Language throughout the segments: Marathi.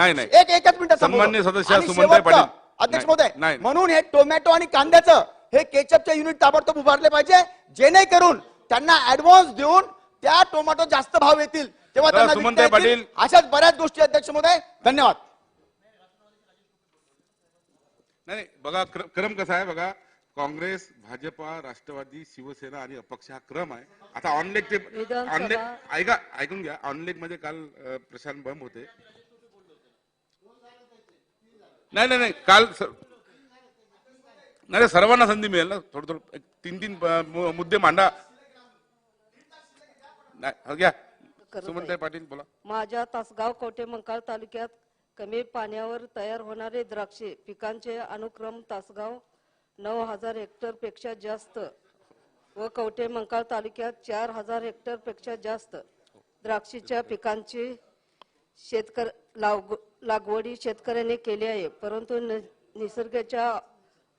नाही, नाही. एक एकच मिनिट सन्माननीय सदस्य सुमनताई पाटील. अध्यक्ष नाही, महोदय. म्हणून हे टोमॅटो आणि कांद्याचं हे केचपचे युनिट ताबडतोब उभारले पाहिजे जेणेकरून त्यांना ऍडव्हान्स देऊन त्या टोमॅटो जास्त भाव येतील तेव्हा त्यांना सुमनताई. पाटील. अशाच बऱ्याच गोष्टी अध्यक्ष महोदय धन्यवाद नाही नाही, बघा क्र- क्रम कसा आहे बघा काँग्रेस भाजपा राष्ट्रवादी शिवसेना आणि अपक्ष हा क्रम आहे आता ऑनलेग ते ऑनलेग ऐका ऐकून घ्या ऑनलेगमध्ये काल प्रशांत बंब होते नाही नाही नाही काल नाही सर्वांना संधी मिळेल ना. थोडं थोडं तीन तीन मुद्दे मांडा. नाही हो, घ्या. सुमनताई पाटील बोला. माझ्या तासगाव कवठे मंकाळ तालुक्यात कमी पाण्यावर तयार होणारे द्राक्षे पिकांचे अनुक्रम तासगाव नऊ हजार हेक्टरपेक्षा जास्त व कवठे मंकाळ तालुक्यात चार हजार हेक्टरपेक्षा जास्त द्राक्षीच्या पिकांची शेतकर लावग लागवडी शेतकऱ्याने केली आहे. परंतु निसर्गाच्या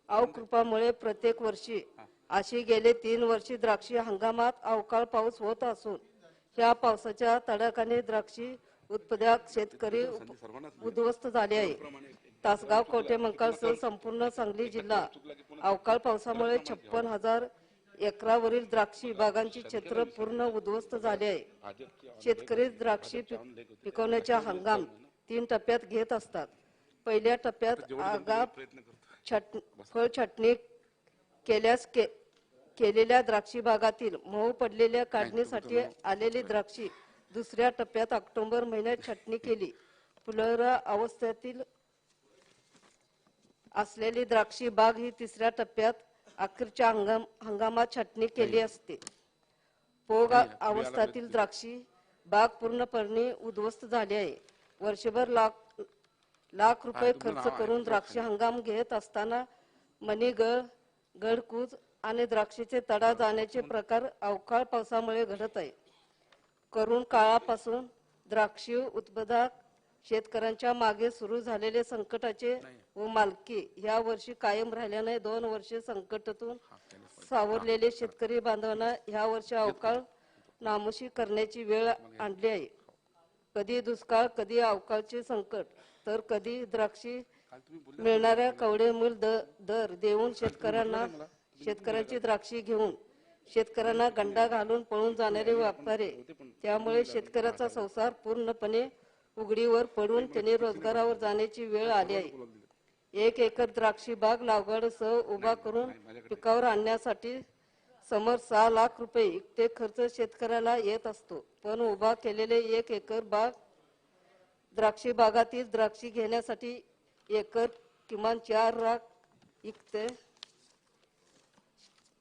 अवकृपामुळे प्रत्येक वर्षी अशी गेले तीन वर्षी द्राक्षी हंगामात अवकाळ पाऊस होत असून ह्या पावसाच्या तडाखाने द्राक्षी उत्पादक शेतकरी उद्ध्वस्त झाले आहे. तासगाव कोटे मंकाळसह संपूर्ण सांगली जिल्हा अवकाळ पावसामुळे छप्पन हजार एकरावरील द्राक्षी बागांची क्षेत्र पूर्ण उद्ध्वस्त झाले आहे. शेतकरी द्राक्षी पिक- पिकवण्याचा हंगाम तीन टप्प्यात घेत असतात. पहिल्या टप्प्यात छट फळ छाटणी केल्यास के केलेल्या द्राक्षी बागातील मऊ पडलेल्या काढणीसाठी आलेली द्राक्षी दुसऱ्या टप्प्यात ऑक्टोबर महिन्यात छाटणी केली. फुलोरा अवस्थेतील असलेली द्राक्षी बाग ही तिसऱ्या टप्प्यात अखेरच्या हंगाम हंगामात छाटणी केली असते. पोग अवस्थेतील द्राक्षी बाग पूर्णपणे उद्ध्वस्त झाली आहे. वर्षभर लाख लाख रुपये खर्च करून द्राक्ष हंगाम घेत असताना मणिगळ गडकूज आणि द्राक्षीचे तडा जाण्याचे प्रकार अवकाळ पावसामुळे घडत आहे करून काळापासून द्राक्षी उत्पादक शेतकऱ्यांच्या मागे सुरू झालेले संकटाचे व मालकी या वर्षी कायम राहिल्याने दोन वर्षे संकटातून सावरलेले शेतकरी बांधवांना या वर्षी अवकाळ नामोशी करण्याची वेळ आणली आहे. कधी दुष्काळ कधी अवकाळचे संकट तर कधी द्राक्षी मिळणाऱ्या कवडे मूल द- दर देऊन शेतकऱ्यांना शेतकऱ्यांची द्राक्षी घेऊन शेतकऱ्यांना गंडा घालून पळून जाणारे व्यापारी. त्यामुळे शेतकऱ्याचा संसार पूर्णपणे उघडीवर पडून त्याने रोजगारावर जाण्याची वेळ आली आहे. एक एकर द्राक्षी बाग लागवडसह उभा करून पिकावर आणण्यासाठी समोर सहा लाख रुपये इतके खर्च शेतकऱ्याला येत असतो. पण उभा केलेले एक एकर बाग द्राक्षी बागातील द्राक्षी घेण्यासाठी एकर किमान चार लाख इतके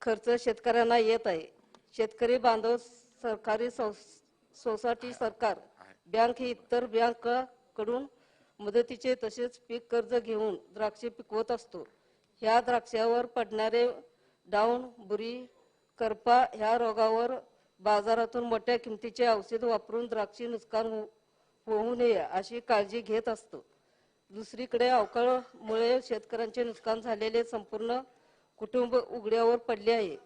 खर्च शेतकऱ्यांना येत आहे. शेतकरी बांधव सरकारी सोसायटी सरकार बँक ही इतर बँकाकडून मदतीचे तसेच पीक कर्ज घेऊन द्राक्षे पिकवत असतो. ह्या द्राक्षावर पडणारे डाऊन बुरी करपा ह्या रोगावर बाजारातून मोठ्या किमतीचे औषध वापरून द्राक्षी नुकसान हो- होऊ नये अशी काळजी घेत असतो. दुसरीकडे अवकाळमुळे शेतकऱ्यांचे नुकसान झालेले संपूर्ण कुटुंब उघड्यावर पडले आहे.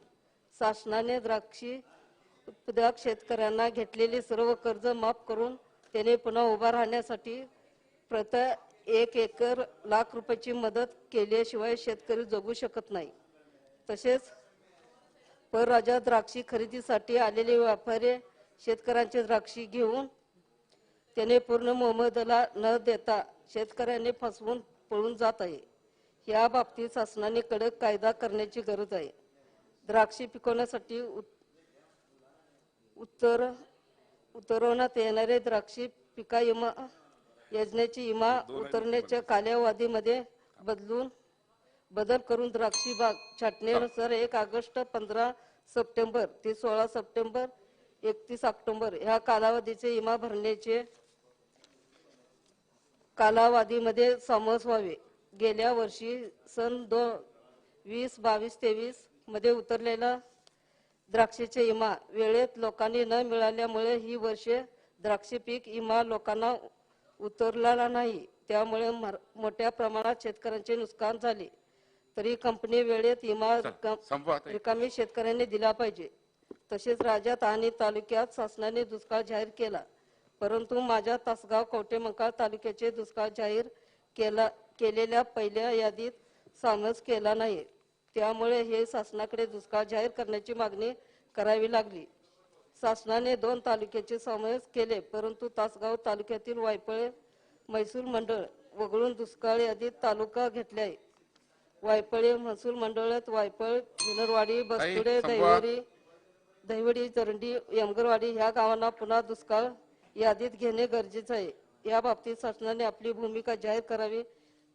शासनाने द्राक्षी उत्पादक शेतकऱ्यांना घेतलेले सर्व कर्ज माफ करून त्याने पुन्हा उभा राहण्यासाठी प्रत एक एकर लाख रुपयाची मदत केल्याशिवाय शेतकरी जगू शकत नाही. तसेच परराज्यात द्राक्षी खरेदीसाठी आलेले व्यापारी शेतकऱ्यांचे द्राक्षी घेऊन त्याने पूर्ण मोहम्मदला न देता शेतकऱ्यांनी फसवून पळून जात आहे. या बाबतीत शासनाने कडक कायदा करण्याची गरज आहे. द्राक्षी पिकवण्यासाठी उत- उत्तर उतरवण्यात येणारे द्राक्षी पिका विमा योजनेची विमा उतरण्याच्या कालावधीमध्ये बदलून बदल करून द्राक्षी बाग. छाटणीनुसार एक ऑगस्ट पंधरा सप्टेंबर ते सोळा सप्टेंबर एकतीस ऑक्टोबर ह्या कालावधीचे विमा भरण्याचे कालावधीमध्ये समावेश व्हावे. गेल्या वर्षी सन दोन वीस बावीस तेवीसमध्ये उतरलेला द्राक्षेचे इमा वेळेत लोकांनी न मिळाल्यामुळे ही वर्षे द्राक्षे पीक इमा लोकांना उतरलेला नाही. त्यामुळे मोठ्या प्रमाणात शेतकऱ्यांचे नुकसान झाले. तरी कंपनी वेळेत संपवा आता. रिकामी शेतकऱ्यांनी दिला पाहिजे. तसेच राज्यात आणि तालुक्यात शासनाने दुष्काळ जाहीर केला. परंतु माझ्या तासगाव कवटेमंकाळ तालुक्याचे दुष्काळ जाहीर केला केलेल्या पहिल्या यादीत समावेश केला नाही. त्यामुळे हे शासनाकडे दुष्काळ जाहीर करण्याची मागणी करावी लागली. शासनाने दोन तालुक्याचे समावेश केले परंतु तासगाव तालुक्यातील वायपळे महसूल मंडळ वगळून दुष्काळ यादीत तालुका घेतले आहे वायपळे महसूल मंडळात वायपळ मिनरवाडी संपवा. दैवरी दहिवडी चरंडी यमगरवाडी ह्या गावांना पुन्हा दुष्काळ यादीत घेणे गरजेचे आहे या बाबतीत शासनाने आपली भूमिका जाहीर करावी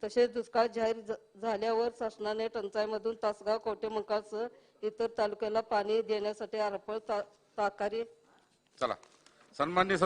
तसेच दुष्काळ जाहीर झाल्यावर शासनाने टंचाईमधून तासगाव कवटेमंकाळसह इतर तालुक्याला पाणी देण्यासाठी आरपळ ता- ताकारी चला सन्मान्य